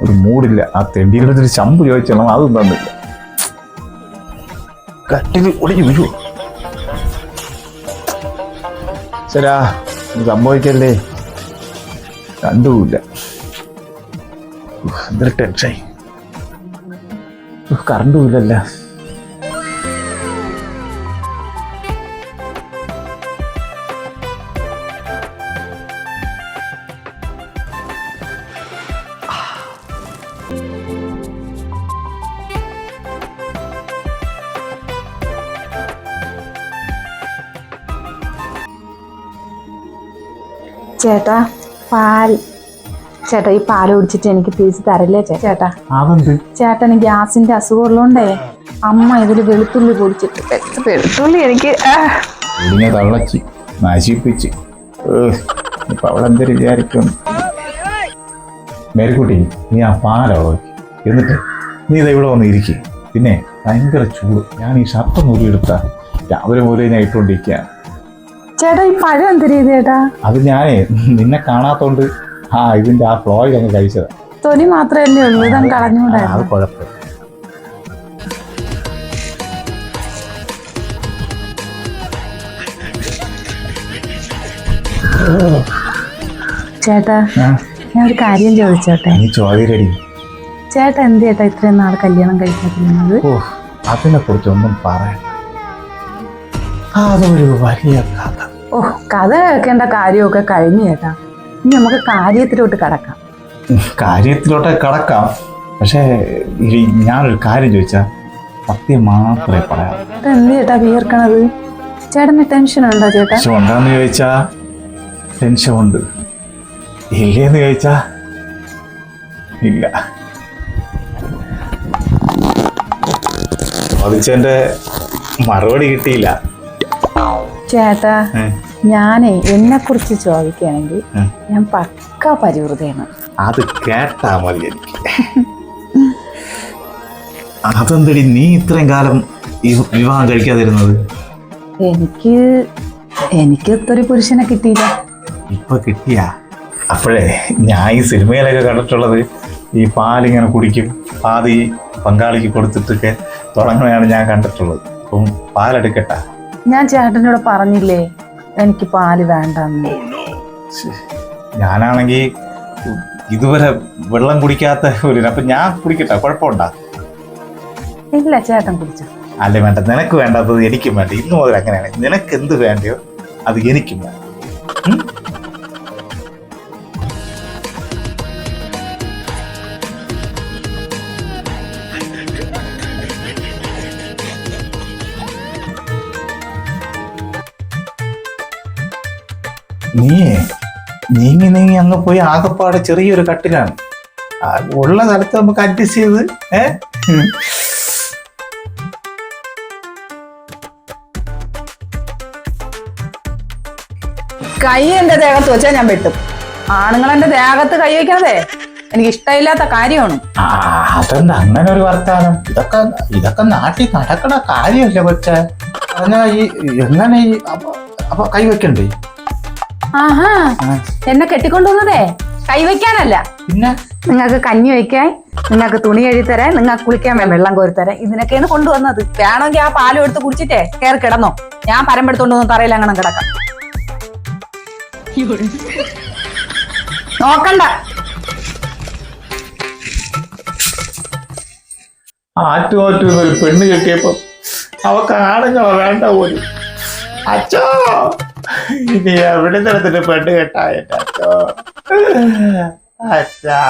ഒരു മൂടില്ല. ആ തെണ്ടിയുടെ ഒരു ചമ്പ് ചോദിച്ചാലും അതും തന്നില്ല. കട്ടിൽ ഒളിഞ്ഞു വീഴു ശരാ സംഭവിക്കല്ലേ? കണ്ടുമില്ല. എന്തൊരു ടെൻഷനായി കറണ്ടും ചേട്ടാ പാൽ. ചേട്ടാ ഈ പാൽ കുടിച്ചിട്ട് എനിക്ക് തിരിച്ച് തരല്ലേ ചേട്ടാ? ചേട്ടന് ഗ്യാസിന്റെ അസുഖം ഉള്ളതുകൊണ്ടേ അമ്മ ഇതിൽ വെളുത്തുള്ളി പൊടിച്ചിട്ട്. വെളുത്തുള്ളി എനിക്ക് തള്ളച്ചി നശിപ്പിച്ച്. ഇപ്പൊ വിചാരിക്കും? മേരിക്കുട്ടി നീ ആ പാലോ എന്നിട്ട് നീ ഇത് ഇവിടെ വന്ന് ഇരിക്കും. പിന്നെ ഭയങ്കര ചൂട്. ഞാൻ ഈ ഷർട്ട് മുറിയെടുത്ത രാവിലെ മുതലേ ഞാൻ ഇട്ടുകൊണ്ടിരിക്കുകയാണ് ചേട്ടാ ഈ പഴം എന്ത് രീതി ചേട്ടാ? അത് ഞാനേ നിന്നെ കാണാത്തോണ്ട് ആ ഇതിന്റെ ആ ഫ്ലോയിൽ അങ്ങ് കഴിച്ചതാ. തൊലി മാത്രമല്ലേ ഉള്ളൂ ഇതങ്ങ് അത് കുഴപ്പമില്ല. ചേട്ടാ ആ, ഞാൻ ഒരു കാര്യം ചോദിച്ചോട്ടെ? നീ ചോദ്യരടി ചേട്ടാ എന്ത് ചേട്ടാ ഇത്രയും നാൾ കല്യാണം കഴിക്കാതിരുന്നത്? ഓ അതിനെ കുറിച്ചൊന്നും പറയാൻ അതൊരു വലിയ കഥ. ഓ കഥ കേൾക്കേണ്ട കാര്യമൊക്കെ കഴിഞ്ഞു ചേട്ടാ ഇനി നമുക്ക് കാര്യത്തിലോട്ട് കടക്കാം. കാര്യത്തിലോട്ട് കടക്കാം. പക്ഷേ ഞാനൊരു കാര്യം ചോദിച്ചാ സത്യം മാത്രമേ പറയാം എന്ത് ചേട്ടാ വിയർക്കണത്? ചേട്ടന് ടെൻഷൻ ഉണ്ടോ ചേട്ടാ? ഉണ്ടോന്ന് ചോദിച്ചാ ടെൻഷൻ ഉണ്ട്. ഇല്ലേന്ന് ചോദിച്ചാ ഇല്ല. ചോദിച്ചെന്റെ മറുപടി കിട്ടിയില്ല. ചേട്ടാ ഞാനേ എന്നെ കുറിച്ച് ചോദിക്കുകയാണെങ്കിൽ ഞാൻ പക്ക പരിവൃതയാണ് അത് കേട്ടാ മതി എനിക്ക്. അതെന്തടി നീ ഇത്രയും കാലം വിവാഹം കഴിക്കാതിരുന്നത്? എനിക്ക് എനിക്ക് ഒരു പുരുഷനെ കിട്ടിയില്ല. ഇപ്പൊ കിട്ടിയ? അപ്പോഴേ ഞാൻ ഈ സിനിമയിലൊക്കെ കണ്ടിട്ടുള്ളത് ഈ പാലിങ്ങനെ കുടിക്കും പാതി പങ്കാളിക്ക് കൊടുത്തിട്ടൊക്കെ തുടങ്ങുകയാണ് ഞാൻ കണ്ടിട്ടുള്ളത്. അപ്പം പാലെടുക്കട്ടെ. ഞാൻ ചേട്ടനോട് പറഞ്ഞില്ലേ എനിക്ക് പാൽ വേണ്ടെന്ന്. ശ്ശെ, ഞാനാണെങ്കിൽ ഇതുവരെ വെള്ളം കുടിക്കാത്ത ഒരു അപ്പം ഞാൻ കുടിക്കട്ടെ കുഴപ്പമുണ്ടാ? ഇല്ല ചേട്ടൻ കുടിച്ചു. അല്ലേ വേണ്ട നിനക്ക് വേണ്ടത് എനിക്കും വേണ്ട. ഇന്നു മുതൽ അങ്ങനെയാണ്. നിനക്ക് എന്ത് വേണ്ടയോ അത് എനിക്കും വേണം. നീയേ നീങ്ങി നീങ്ങി അങ്ങ് പോയി ആകെപ്പാടെ ചെറിയൊരു കട്ടിലാണ്. ഉള്ള സ്ഥലത്ത് നമുക്ക് അഡ്ജസ്റ്റ് ചെയ്ത് ഏ? കൈ എന്റെ ദേഹത്ത് വെച്ചാ ഞാൻ വെട്ടും. ആണുങ്ങൾ എന്റെ ദേഹത്ത് കൈ വെക്കണതേ എനിക്ക് ഇഷ്ടമില്ലാത്ത കാര്യമാണ് അതെന്താ? അങ്ങനെ ഒരു വർത്താനം? ഇതൊക്കെ ഇതൊക്കെ നാട്ടിൽ നടക്കണ കാര്യമല്ലേ കൊച്ചെ? പറഞ്ഞാ ഈ എങ്ങനെ ഈ അപ്പൊ കൈ വെക്കണ്ടേ? ആഹാ. എന്നെ കെട്ടിക്കൊണ്ടുവന്നതേ? കൈവയ്ക്കാനല്ല പിന്നെ? നിങ്ങൾക്ക് കഞ്ഞി വയ്ക്കാൻ നിങ്ങൾക്ക് തുണി എഴുതിത്തരാൻ നിങ്ങൾക്ക് കുളിക്കാൻ വേണം വെള്ളം കോരിത്തരാൻ. ഇതിനൊക്കെയാണ് കൊണ്ടുവന്നത്. വേണമെങ്കിൽ ആ പാലും എടുത്ത് കുടിച്ചിട്ടേ കയറി കിടന്നോ. ഞാൻ പരമ്പെടുത്തോണ്ട് വന്ന് തറയിൽ അങ്ങനെ കിടക്കാം. നോക്കണ്ട. ആറ്റു ആറ്റു ഒരു പെണ്ണ് കെട്ടിയപ്പോ അവക്ക് ആണുങ്ങളോ വേണ്ട പോലും. അച്ചോ ഇനി എവിടെ നടത്തിട്ട് പെണ്ണ് കെട്ടാ അച്ഛാ.